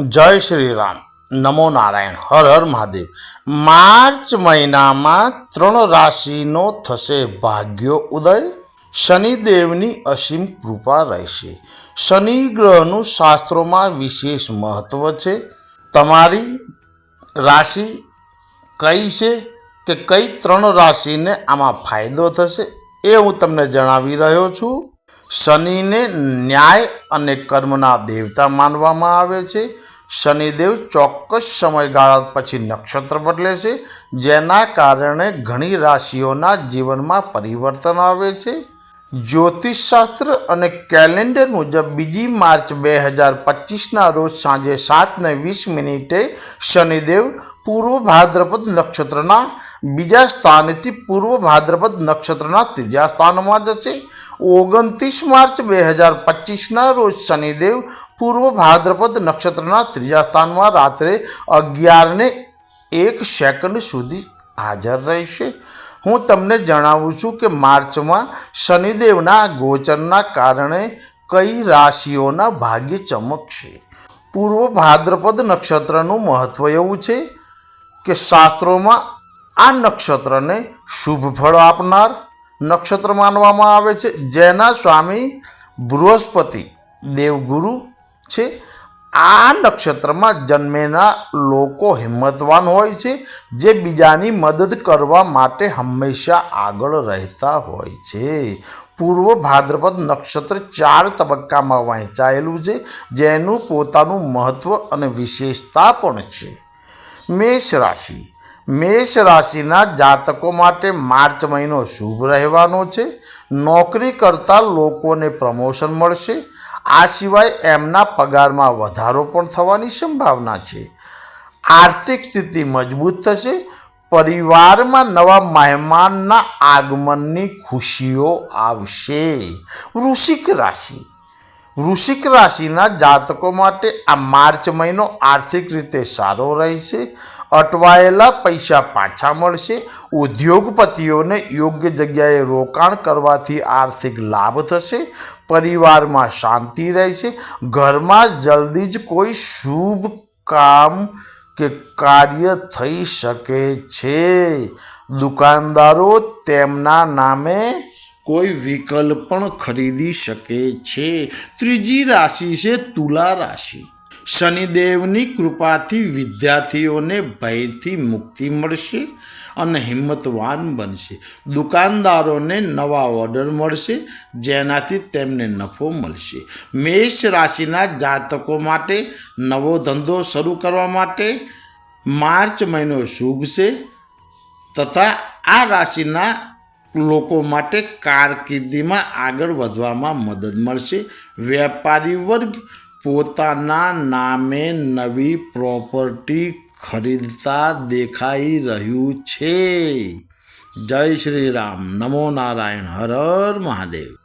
જય શ્રી રામ નમો નારાયણ. હર હર મહાદેવ. માર્ચ મહિનામાં ત્રણ રાશિનો થશે ભાગ્યો ઉદય. શનિદેવની અસીમ કૃપા રહેશે. શનિ ગ્રહનું શાસ્ત્રોમાં વિશેષ મહત્વ છે. તમારી રાશિ કઈ છે કે કઈ ત્રણ રાશિને આમાં ફાયદો થશે એ હું તમને જણાવી રહ્યો છું. શનિને ન્યાય અને કર્મના દેવતા માનવામાં આવે છે. શનિદેવ ચોક્કસ સમયગાળા પછી નક્ષત્ર બદલે છે, જેના કારણે ઘણી રાશિઓના જીવનમાં પરિવર્તન આવે છે. જ્યોતિષશાસ્ત્ર અને કેલેન્ડર મુજબ બીજી માર્ચ બે હજાર પચીસના રોજ સાંજે સાતને વીસ મિનિટે શનિદેવ પૂર્વ ભાદ્રપદ નક્ષત્રના બીજા સ્થાનેથી પૂર્વ ભાદ્રપદ નક્ષત્રના ત્રીજા સ્થાનમાં જશે. ઓગણત્રીસ માર્ચ બે હજાર પચીસના રોજ શનિદેવ પૂર્વ ભાદ્રપદ નક્ષત્રના ત્રીજા સ્થાનમાં રાત્રે અગિયારને એક સેકન્ડ સુધી હાજર રહેશે. હું તમને જણાવું છું કે માર્ચમાં શનિદેવના ગોચરના કારણે કઈ રાશિઓના ભાગ્ય ચમકશે? પૂર્વ ભાદ્રપદ નક્ષત્રનું મહત્ત્વ એવું છે કે શાસ્ત્રોમાં આ નક્ષત્રને શુભ ફળ આપનાર નક્ષત્ર માનવામાં આવે છે. જેના સ્વામી બૃહસ્પતિ દેવગુરુ છે. આ નક્ષત્રમાં જન્મેના લોકો હિંમતવાન હોય છે, જે બીજાની મદદ કરવા માટે હંમેશા આગળ રહેતા હોય છે. પૂર્વ ભાદ્રપદ નક્ષત્ર ચાર તબક્કામાં વહેંચાયેલું છે, જેનું પોતાનું મહત્ત્વ અને વિશેષતા પણ છે. મેષ રાશિ મેષ રાશિના જાતકો માટે માર્ચ મહિનો શુભ રહેવાનો છે. નોકરી કરતા લોકોને પ્રમોશન મળશે. આ સિવાય એમના પગારમાં વધારો પણ થવાની સંભાવના છે. આર્થિક સ્થિતિ મજબૂત થશે. પરિવારમાં નવા મહેમાનના આગમનની ખુશીઓ આવશે. વૃશ્ચિક રાશિ. વૃશ્ચિક રાશિના જાતકો માટે આ માર્ચ મહિનો આર્થિક રીતે સારો રહેશે. અટવાયેલા પૈસા પાછા મળશે. ઉદ્યોગપતિઓને યોગ્ય જગ્યાએ રોકાણ કરવાથી આર્થિક લાભ થશે. પરિવારમાં શાંતિ રહેશે. ઘરમાં જલ્દી જ કોઈ શુભ કામ કે કાર્ય થઈ શકે છે. દુકાનદારો તેમના નામે કોઈ વિકલ્પ પણ ખરીદી શકે છે. ત્રીજી રાશિ છે તુલા રાશિ. શનિદેવની કૃપાથી વિદ્યાર્થીઓને ભયથી મુક્તિ મળશે અને હિંમતવાન બનશે. દુકાનદારોને નવા ઓર્ડર મળશે, જેનાથી તેમને નફો મળશે. મેષ રાશિના જાતકો માટે નવો ધંધો શરૂ કરવા માટે માર્ચ મહિનો શુભ છે, તથા આ રાશિના લોકો માટે કારકિર્દીમાં આગળ વધવામાં મદદ મળશે. વેપારી વર્ગ પોતાના નામે નવી પ્રોપર્ટી ખરીદતા દેખાઈ રહ્યું છે. જય શ્રી રામ. નમો નારાયણ. હર હર મહાદેવ.